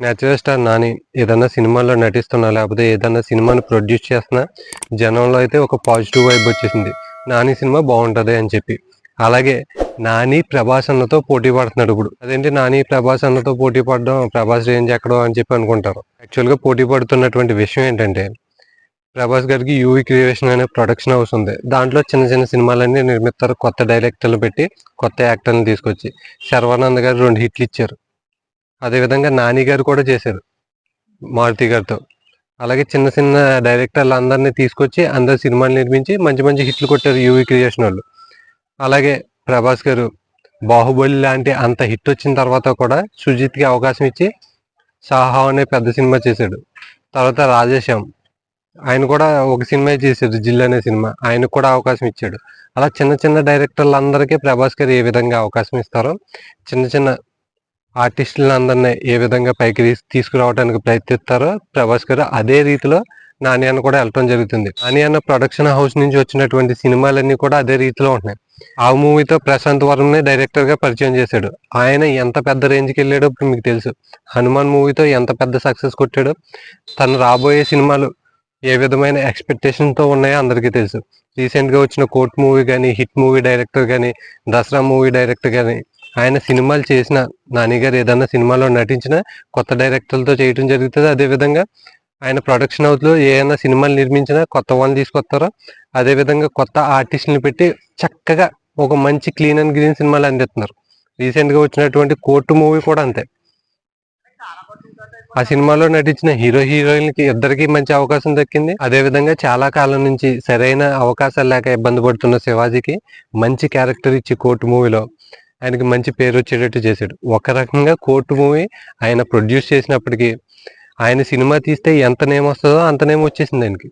Natural star Nani ఏదన్నా సినిమాలో నటిస్తున్నా లేకపోతే ఏదన్నా సినిమాని ప్రొడ్యూస్ చేస్తున్నా జనంలో అయితే ఒక పాజిటివ్ వైబ్ వచ్చేసింది. నాని సినిమా బాగుంటుంది అని చెప్పి. అలాగే నాని ప్రభాస్ అన్నతో పోటీ పడుతున్నాడు ఇప్పుడు. అదేంటి నాని ప్రభాస్ అన్నతో పోటీ పడడం ప్రభాస్ రేంజ్ ఎక్కడో అని చెప్పి అనుకుంటారు. యాక్చువల్గా పోటీ పడుతున్నటువంటి విషయం ఏంటంటే ప్రభాస్ గారికి యూవి క్రియేషన్ అనే ప్రొడక్షన్ హౌస్ ఉంది. దాంట్లో చిన్న చిన్న సినిమాలన్నీ నిర్మిస్తారు. కొత్త డైరెక్టర్లు పెట్టి కొత్త యాక్టర్లు తీసుకొచ్చి. శర్వానంద్ గారు రెండు హిట్లు ఇచ్చారు. అదేవిధంగా నాని గారు కూడా చేశారు మారుతి గారితో. అలాగే చిన్న చిన్న డైరెక్టర్లు అందరినీ తీసుకొచ్చి అందరు సినిమాలు నిర్మించి మంచి మంచి హిట్లు కొట్టారు యూవి క్రియేషన్ వాళ్ళు. అలాగే ప్రభాస్ గారు బాహుబలి లాంటి అంత హిట్ వచ్చిన తర్వాత కూడా సుజిత్కి అవకాశం ఇచ్చి సాహా అనే పెద్ద సినిమా చేశాడు. తర్వాత రాజేశ్యామ్ ఆయన కూడా ఒక సినిమా చేశాడు జిల్ అనే సినిమా ఆయనకు కూడా అవకాశం ఇచ్చాడు. అలా చిన్న చిన్న డైరెక్టర్లు అందరికీ ప్రభాస్ గారు ఏ విధంగా అవకాశం ఇస్తారో చిన్న చిన్న ఆర్టిస్టులను అందరినీ ఏ విధంగా పైకి తీసుకురావడానికి ప్రయత్నిస్తారో ప్రభాస్ గారు అదే రీతిలో నాని అన్న కూడా వెళ్ళటం జరుగుతుంది. నాని అన్న ప్రొడక్షన్ హౌస్ నుంచి వచ్చినటువంటి సినిమాలన్నీ కూడా అదే రీతిలో ఉంటున్నాయి. ఆ మూవీతో ప్రశాంత్ వర్మని డైరెక్టర్గా పరిచయం చేశాడు. ఆయన ఎంత పెద్ద రేంజ్కి వెళ్ళాడో ఇప్పుడు మీకు తెలుసు. హనుమాన్ మూవీతో ఎంత పెద్ద సక్సెస్ కొట్టాడో తను రాబోయే సినిమాలు ఏ విధమైన ఎక్స్పెక్టేషన్తో ఉన్నాయో అందరికీ తెలుసు. రీసెంట్గా వచ్చిన కోర్ట్ మూవీ కానీ హిట్ మూవీ డైరెక్టర్ కానీ దసరా మూవీ డైరెక్టర్ కానీ ఆయన సినిమాలు చేసిన నానిగారు ఏదన్నా సినిమాలో నటించిన కొత్త డైరెక్టర్లతో చేయడం జరుగుతుంది. అదే విధంగా ఆయన ప్రొడక్షన్ హౌస్లో ఏదైనా సినిమాలు నిర్మించినా కొత్త వాళ్ళని తీసుకొస్తారో అదేవిధంగా కొత్త ఆర్టిస్టులను పెట్టి చక్కగా ఒక మంచి క్లీన్ అండ్ గ్రీన్ సినిమాలు అందిస్తున్నారు. రీసెంట్గా వచ్చినటువంటి కోర్టు మూవీ కూడా అంతే. ఆ సినిమాలో నటించిన హీరో హీరోయిన్కి ఇద్దరికి మంచి అవకాశం దక్కింది. అదే విధంగా చాలా కాలం నుంచి సరైన అవకాశాలు లేక ఇబ్బంది పడుతున్న శివాజీకి మంచి క్యారెక్టర్ ఇచ్చి కోర్టు మూవీలో ఆయనకి మంచి పేరు వచ్చేటట్టు చేశాడు. ఒక రకంగా కోర్టు మూవీ ఆయన ప్రొడ్యూస్ చేసినప్పటికీ ఆయన సినిమా తీస్తే ఎంత నేమ్ వస్తుందో అంత నేమ్ వచ్చేసింది ఆయనకి.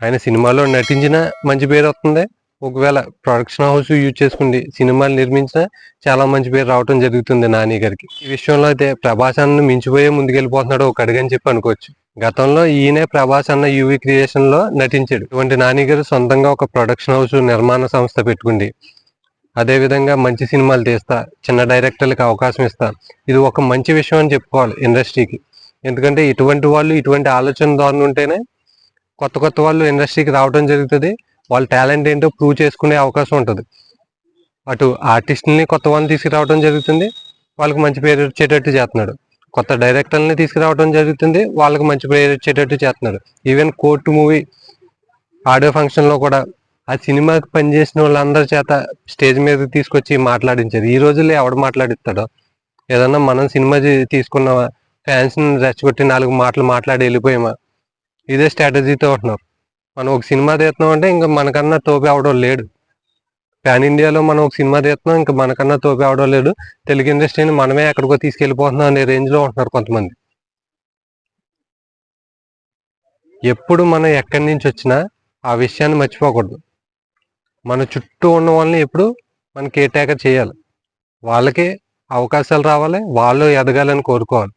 ఆయన సినిమాలో నటించిన మంచి పేరు వస్తుంది. ఒకవేళ ప్రొడక్షన్ హౌస్ యూజ్ చేసుకుంది సినిమాలు నిర్మించిన చాలా మంచి పేరు రావడం జరుగుతుంది నాని గారికి. ఈ విషయంలో అయితే ప్రభాస్ అన్న మించిపోయే ముందుకెళ్ళిపోతున్నాడు ఒక అడుగని చెప్పి అనుకోవచ్చు. గతంలో ఈయనే ప్రభాస్ అన్న యూవి క్రియేషన్లో నటించాడు. ఇటువంటి నాని గారు సొంతంగా ఒక ప్రొడక్షన్ హౌస్ నిర్మాణ సంస్థ పెట్టుకుంది అదేవిధంగా మంచి సినిమాలు తీస్తా చిన్న డైరెక్టర్లకు అవకాశం ఇస్తా. ఇది ఒక మంచి విషయం అని చెప్పుకోవాలి ఇండస్ట్రీకి. ఎందుకంటే ఇటువంటి వాళ్ళు ఇటువంటి ఆలోచన ద్వారా ఉంటేనే కొత్త కొత్త వాళ్ళు ఇండస్ట్రీకి రావడం జరుగుతుంది. వాళ్ళ టాలెంట్ ఏంటో ప్రూవ్ చేసుకునే అవకాశం ఉంటుంది. అటు ఆర్టిస్ట్ని కొత్త వాళ్ళని తీసుకురావడం జరుగుతుంది. వాళ్ళకి మంచి పేరు వచ్చేటట్టు చేస్తున్నాడు. కొత్త డైరెక్టర్ని తీసుకురావడం జరుగుతుంది. వాళ్ళకి మంచి పేరు వచ్చేటట్టు చేస్తున్నాడు. ఈవెన్ కోర్టు మూవీ ఆడియో ఫంక్షన్లో కూడా ఆ సినిమాకి పనిచేసిన వాళ్ళందరి చేత స్టేజ్ మీద తీసుకొచ్చి మాట్లాడించారు ఈ రోజుల్లో ఎవడు మాట్లాడిస్తాడో? ఏదన్నా మనం సినిమా తీసుకున్న తీసుకున్నామా రెచ్చగొట్టి నాలుగు మాటలు మాట్లాడి వెళ్ళిపోయామా? ఇదే స్ట్రాటజీతో ఉంటున్నారు. మనం ఒక సినిమా తీస్తున్నాం అంటే ఇంకా మనకన్నా తోపి అవడం లేడు. పాన్ ఇండియాలో మనం ఒక సినిమా తీస్తున్నాం ఇంకా మనకన్నా తోపి అవడం లేడు. తెలుగు ఇండస్ట్రీని మనమే ఎక్కడికో తీసుకెళ్ళిపోతున్నాం అనే రేంజ్లో ఉంటున్నారు కొంతమంది. ఎప్పుడు మనం ఎక్కడి నుంచి వచ్చినా ఆ విషయాన్ని మర్చిపోకూడదు. మన చుట్టూ ఉన్న వాళ్ళని ఎప్పుడు మన కేటాకర్ చేయాలి. వాళ్ళకే అవకాశాలు రావాలి వాళ్ళు ఎదగాలని కోరుకోవాలి.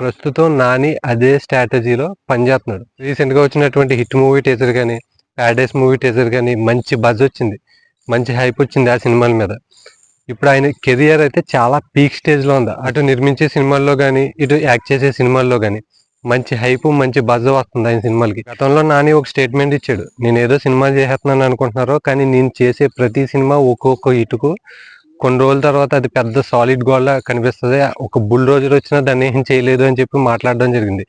ప్రస్తుతం నాని అదే స్ట్రాటజీలో పనిచేస్తున్నాడు. రీసెంట్గా వచ్చినటువంటి హిట్ మూవీ టీజర్ కానీ ప్యాడేస్ మూవీ టీజర్ కానీ మంచి బజ్ వచ్చింది. మంచి హైప్ వచ్చింది ఆ సినిమాల మీద. ఇప్పుడు ఆయన కెరియర్ అయితే చాలా పీక్ స్టేజ్లో ఉంది. అటు నిర్మించే సినిమాల్లో కానీ ఇటు యాక్ట్ చేసే సినిమాల్లో కానీ మంచి హైప్ మంచి బజ్ వస్తుంది ఆయన సినిమాలకి. గతంలో నాని ఒక స్టేట్మెంట్ ఇచ్చాడు. నేను ఏదో సినిమా చేసేస్తున్నాను అనుకుంటున్నారో కానీ నేను చేసే ప్రతి సినిమా ఒక్కొక్క ఇటుకు. కొన్ని రోజుల తర్వాత అది పెద్ద సాలిడ్ గోల్ కనిపిస్తుంది. ఒక బుల్ రోజులు వచ్చినా దాన్ని ఏం చేయలేదు అని చెప్పి మాట్లాడడం జరిగింది.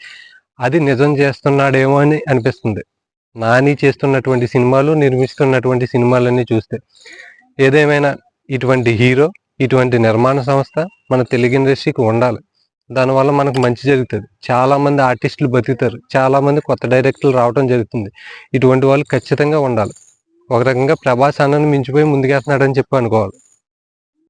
అది నిజం చేస్తున్నాడేమో అని అనిపిస్తుంది. నాని చేస్తున్నటువంటి సినిమాలు నిర్మిస్తున్నటువంటి సినిమాలన్నీ చూస్తే. ఏదేమైనా ఇటువంటి హీరో ఇటువంటి నిర్మాణ సంస్థ మన తెలుగు ఇండస్ట్రీకి ఉండాలి. దానివల్ల మనకు మంచి జరుగుతుంది. చాలా మంది ఆర్టిస్టులు బతుకుతారు. చాలా మంది కొత్త డైరెక్టర్లు రావడం జరుగుతుంది. ఇటువంటి వాళ్ళు ఖచ్చితంగా ఉండాలి. ఒక రకంగా ప్రభాస్ అన్నను మించిపోయి ముందుకేస్తున్నాడని చెప్పి అనుకోవాలి.